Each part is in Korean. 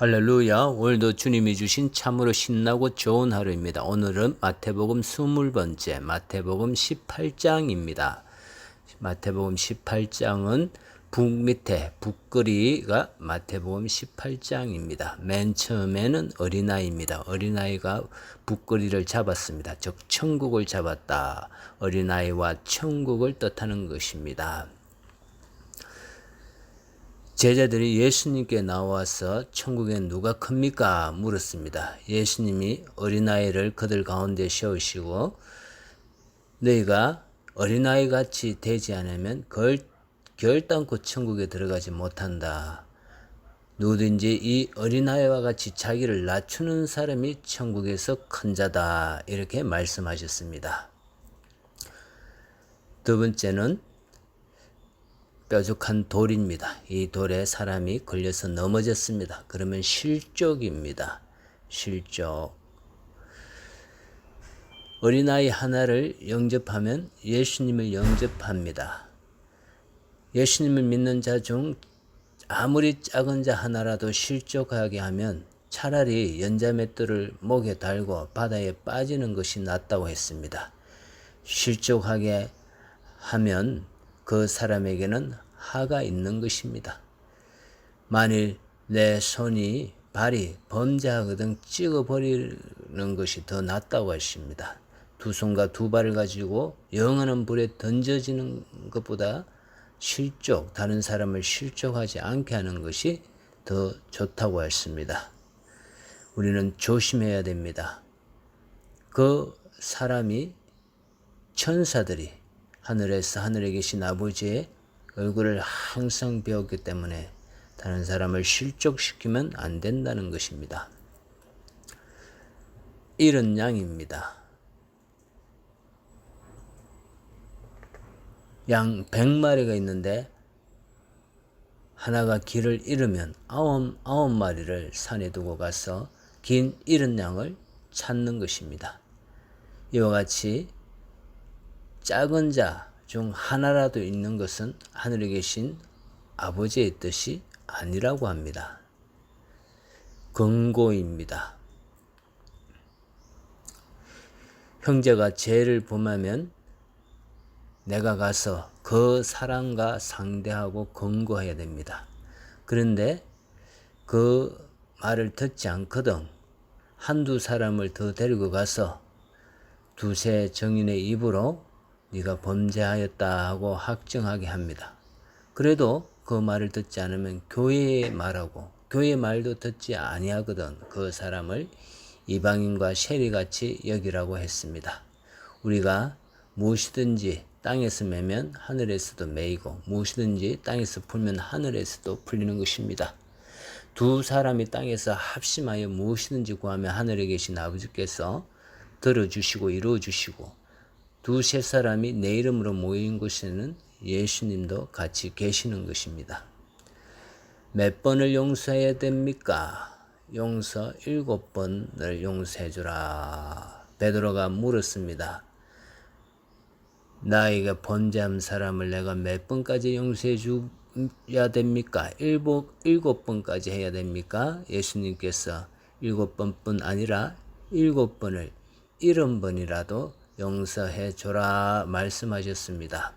할렐루야. 오늘도 주님이 주신 참으로 신나고 좋은 하루입니다. 오늘은 마태복음 20번째 마태복음 18장입니다. 마태복음 18장은 북 밑에 북거리가 마태복음 18장입니다. 맨 처음에는 어린아이입니다. 어린아이가 북거리를 잡았습니다. 즉 천국을 잡았다. 어린아이와 천국을 뜻하는 것입니다. 제자들이 예수님께 나와서 천국엔 누가 큽니까? 물었습니다. 예수님이 어린아이를 그들 가운데 세우시고 너희가 어린아이 같이 되지 않으면 결, 결단코 천국에 들어가지 못한다. 누구든지 이 어린아이와 같이 자기를 낮추는 사람이 천국에서 큰 자다. 이렇게 말씀하셨습니다. 두 번째는 뾰족한 돌입니다. 이 돌에 사람이 걸려서 넘어졌습니다. 그러면 실족입니다. 실족. 어린아이 하나를 영접하면 예수님을 영접합니다. 예수님을 믿는 자 중 아무리 작은 자 하나라도 실족하게 하면 차라리 연자맷돌을 목에 달고 바다에 빠지는 것이 낫다고 했습니다. 실족하게 하면 그 사람에게는 하가 있는 것입니다. 만일 내 손이 발이 범죄하거든 찍어버리는 것이 더 낫다고 하십니다. 두 손과 두 발을 가지고 영원한 불에 던져지는 것보다 실족, 다른 사람을 실족하지 않게 하는 것이 더 좋다고 했습니다. 우리는 조심해야 됩니다. 그 사람이 천사들이 하늘에서 하늘에 계신 아버지의 얼굴을 항상 배웠기 때문에 다른 사람을 실족시키면 안 된다는 것입니다. 이런 양입니다. 양 100마리가 있는데 하나가 길을 잃으면 아홉, 아홉 마리를 산에 두고 가서 긴 잃은 양을 찾는 것입니다. 이와 같이 작은 자 중 하나라도 있는 것은 하늘에 계신 아버지의 뜻이 아니라고 합니다. 권고입니다. 형제가 죄를 범하면 내가 가서 그 사람과 상대하고 권고해야 됩니다. 그런데 그 말을 듣지 않거든 한두 사람을 더 데리고 가서 두세 정인의 입으로 네가 범죄하였다 하고 확정하게 합니다. 그래도 그 말을 듣지 않으면 교회의 말하고 교회의 말도 듣지 아니하거든 그 사람을 이방인과 세리같이 여기라고 했습니다. 우리가 무엇이든지 땅에서 매면 하늘에서도 매이고 무엇이든지 땅에서 풀면 하늘에서도 풀리는 것입니다. 두 사람이 땅에서 합심하여 무엇이든지 구하면 하늘에 계신 아버지께서 들어주시고 이루어주시고 두 세 사람이 내 이름으로 모인 곳에는 예수님도 같이 계시는 것입니다. 몇 번을 용서해야 됩니까? 용서 일곱 번을 용서해 주라. 베드로가 물었습니다. 나에게 번제한 사람을 내가 몇 번까지 용서해 줘야 됩니까? 일곱, 일곱 번까지 해야 됩니까? 예수님께서 일곱 번뿐 아니라 일곱 번을 일흔 번이라도 용서해 줘라 말씀하셨습니다.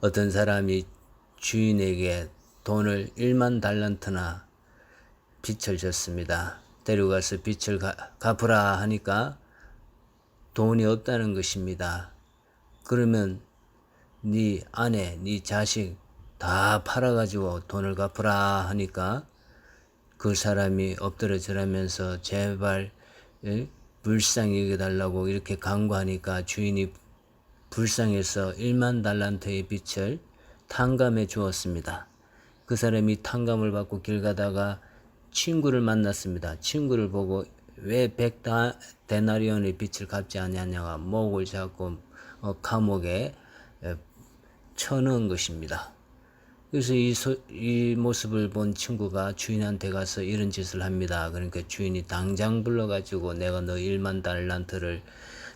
어떤 사람이 주인에게 돈을 1만 달란트나 빚을 졌습니다. 데려가서 빚을 가, 갚으라 하니까 돈이 없다는 것입니다. 그러면 네 아내, 네 자식 다 팔아가지고 돈을 갚으라 하니까 그 사람이 엎드려지라면서 제발 불쌍히 여겨달라고 이렇게 강구하니까 주인이 불쌍해서 1만 달란트의 빛을 탕감해 주었습니다. 그 사람이 탕감을 받고 길 가다가 친구를 만났습니다. 친구를 보고 왜백 데나리온의 빛을 갚지 않냐냐가 목을 잡고 어, 감옥에 쳐넣은 것입니다. 그래서 이, 소, 이 모습을 본 친구가 주인한테 가서 이런 짓을 합니다. 그러니까 주인이 당장 불러가지고 내가 너 1만 달란트를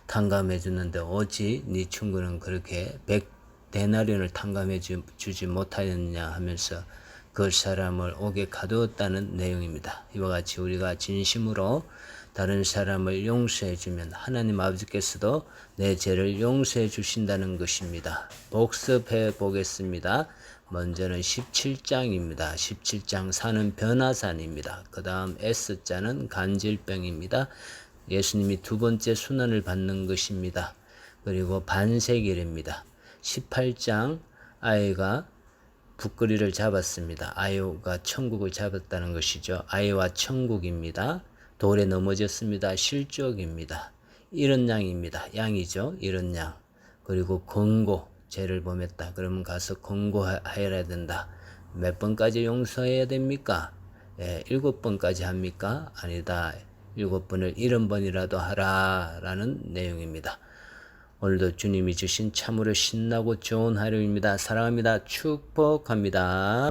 탕감해 주는데 어찌 네 친구는 그렇게 100 데나리온을 탕감해 주, 지 못하였냐 하면서 그 사람을 오게 가두었다는 내용입니다. 이와 같이 우리가 진심으로 다른 사람을 용서해 주면 하나님 아버지께서도 내 죄를 용서해 주신다는 것입니다. 복습해 보겠습니다. 먼저는 17장입니다. 17장 사는 변화산입니다. 그 다음 S자는 간질병입니다. 예수님이 두 번째 순환을 받는 것입니다. 그리고 반세길입니다. 18장 아이가 북거리를 잡았습니다. 아이가 천국을 잡았다는 것이죠. 아이와 천국입니다. 돌에 넘어졌습니다. 실족입니다. 이런 양입니다. 양이죠. 이런 양. 그리고 권고 죄를 범했다. 그러면 가서 권고해야 된다. 몇 번까지 용서해야 됩니까? 예, 일곱 번까지 합니까? 아니다. 일곱 번을 일흔 번이라도 하라 라는 내용입니다. 오늘도 주님이 주신 참으로 신나고 좋은 하루입니다. 사랑합니다. 축복합니다.